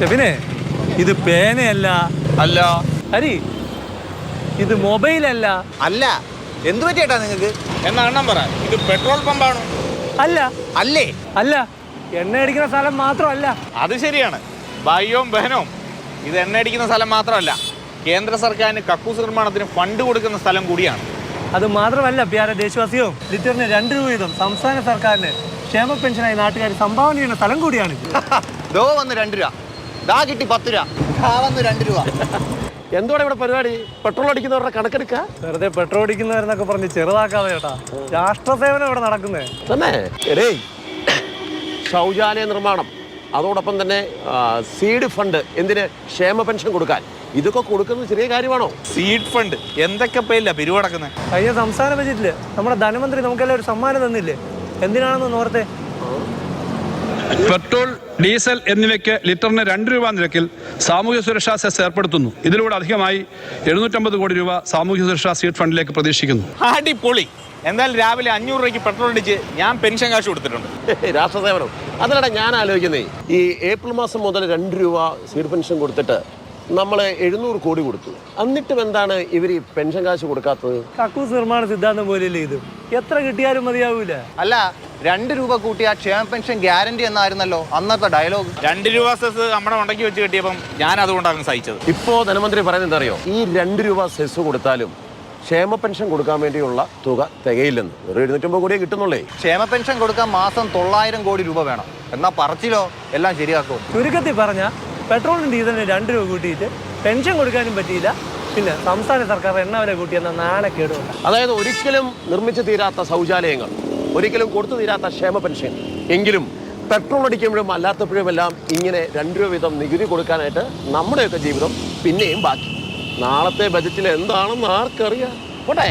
ഷെഫിനെ ഇത് പേനയല്ല. അല്ല. ഹരി ഇത് മൊബൈൽ അല്ല. എന്തു പറ്റിയേട്ടാ നിങ്ങൾക്ക് എന്നാ പറ ഇത് പെട്രോൾ പമ്പാണ്? അല്ല. അല്ലേ? അല്ല. എണ്ണ അടിക്കുന്ന സ്ഥലം മാത്രമല്ല. അത് ശരിയാണ്. ബയ്യവും ബഹനവും ഇത് എണ്ണ അടിക്കുന്ന സ്ഥലം മാത്രമല്ല. കേന്ദ്ര സർക്കാരിന് കക്കൂസ് നിർമ്മാണത്തിന് ഫണ്ട് കൊടുക്കുന്ന സ്ഥലം കൂടിയാണ്. അത് മാത്രമല്ല പ്യാര ദേശവാസിയോ ലിറ്ററിന് രണ്ട് രൂപ വീതം സംസ്ഥാന സർക്കാരിന് ക്ഷേമ പെൻഷനായി നാട്ടുകാർ സംഭാവന ചെയ്യുന്ന സ്ഥലം കൂടിയാണ് ഇത് ദോ വന്ന് രണ്ട് രൂപ. ദാ കിട്ടി പത്ത് രൂപ. വന്ന് രണ്ട് രൂപ. എന്തോടെ ഇവിടെ പരിപാടി? പെട്രോൾ അടിക്കുന്നവരുടെ കണക്കെടുക്ക? വെറുതെ പെട്രോൾ അടിക്കുന്നവരെന്നൊക്കെ പറഞ്ഞ് ചെറുതാക്കാതെ ചേട്ടാ രാഷ്ട്രസേവനം ഇവിടെ നടക്കുന്നേ. തന്നെ? എടേ ശൗചാലയ നിർമ്മാണം. അതോടൊപ്പം തന്നെ സീഡ് ഫണ്ട് എന്തിന്? ക്ഷേമ പെൻഷൻ കൊടുക്കാൻ. ഇതൊക്കെ കൊടുക്കുന്നത് ചെറിയ കാര്യമാണോ? സീഡ് ഫണ്ട് എന്തൊക്കെ പേരില്ല പിരിവടക്കുന്നത് കഴിഞ്ഞ സംസ്ഥാന ബജറ്റിൽ നമ്മുടെ ധനമന്ത്രി നമുക്കെല്ലാം ഒരു സമ്മാനം തന്നില്ലേ? എന്തിനാണെന്ന് ഓർത്തെ? പെട്രോൾ ഡീസൽ എന്നിവയ്ക്ക് ലിറ്ററിന് രണ്ട് രൂപ നിരക്കിൽ സാമൂഹ്യ സുരക്ഷാ സെസ് ഏർപ്പെടുത്തുന്നു. ഇതിലൂടെ അധികമായി എഴുന്നൂറ്റമ്പത് കോടി രൂപ സാമൂഹ്യ സുരക്ഷാ സീറ്റ് ഫണ്ടിലേക്ക് പ്രതീക്ഷിക്കുന്നു. അടിപൊളി. എന്തായാലും രാവിലെ അഞ്ഞൂറ് രൂപയ്ക്ക് പെട്രോൾ അടിച്ച് ഞാൻ പെൻഷൻ കാശ് കൊടുത്തിട്ടുണ്ട്. രാഷ്ട്രസേവനം. അതിനിടെ ഞാൻ ആലോചിക്കുന്നത് ഈ ഏപ്രിൽ മാസം മുതൽ രണ്ട് രൂപ സീറ്റ് പെൻഷൻ കൊടുത്തിട്ട് നമ്മൾ എഴുന്നൂറ് കോടി കൊടുത്തു. എന്നിട്ടും എന്താണ് ഇവർ ഈ പെൻഷൻ കാശ് കൊടുക്കാത്തത്? കക്കൂസ് നിർമ്മാണ സിദ്ധാന്തം പോലെയല്ലേ ഇത്? എത്ര കിട്ടിയാലും മതിയാവൂല. അല്ല രണ്ട് രൂപ കൂട്ടിയ ക്ഷേമ പെൻഷൻ ഗ്യാരണ്ടി എന്നായിരുന്നല്ലോ അന്നത്തെ ഡയലോഗ് രണ്ട് രൂപ സെസ് നമ്മുടെ ഉണ്ടെങ്കിൽ വെച്ച് കിട്ടിയപ്പം ഞാൻ അതുകൊണ്ടാണ് സഹിച്ചത്. ഇപ്പോ ധനമന്ത്രി പറയുന്നത് അറിയോ? ഈ രണ്ട് രൂപ സെസ് കൊടുത്താലും ക്ഷേമ പെൻഷൻ കൊടുക്കാൻ വേണ്ടിയുള്ള തുക തികയില്ലെന്ന്. ഒരു എഴുന്നൂറ്റമ്പത് കോടിയേ കിട്ടുന്നുള്ളേ. ക്ഷേമ പെൻഷൻ കൊടുക്കാൻ മാസം തൊള്ളായിരം കോടി രൂപ വേണം. എന്നാ പറച്ചിലോ? എല്ലാം ശരിയാക്കും ചുരുക്കത്തിൽ പറഞ്ഞ പെട്രോളിനും ഡീസലിന് രണ്ട് രൂപ കൂട്ടിയിട്ട് പെൻഷൻ കൊടുക്കാനും പറ്റിയില്ല. പിന്നെ സംസ്ഥാന സർക്കാർ എണ്ണ വില കൂട്ടിയെന്ന നാണക്കേടുണ്ട്. അതായത് ഒരിക്കലും നിർമ്മിച്ചു തീരാത്ത ശൗചാലയങ്ങൾ. ഒരിക്കലും കൊടുത്തു തീരാത്ത ക്ഷേമ പെൻഷൻ. എങ്കിലും പെട്രോൾ അടിക്കുമ്പോഴും അല്ലാത്തപ്പോഴും എല്ലാം ഇങ്ങനെ രണ്ട് രൂപ വീതം നികുതി കൊടുക്കാനായിട്ട് നമ്മുടെയൊക്കെ ജീവിതം പിന്നെയും ബാക്കി. നാളത്തെ ബജറ്റിൽ എന്താണെന്ന് ആർക്കറിയാം. പോട്ടെ.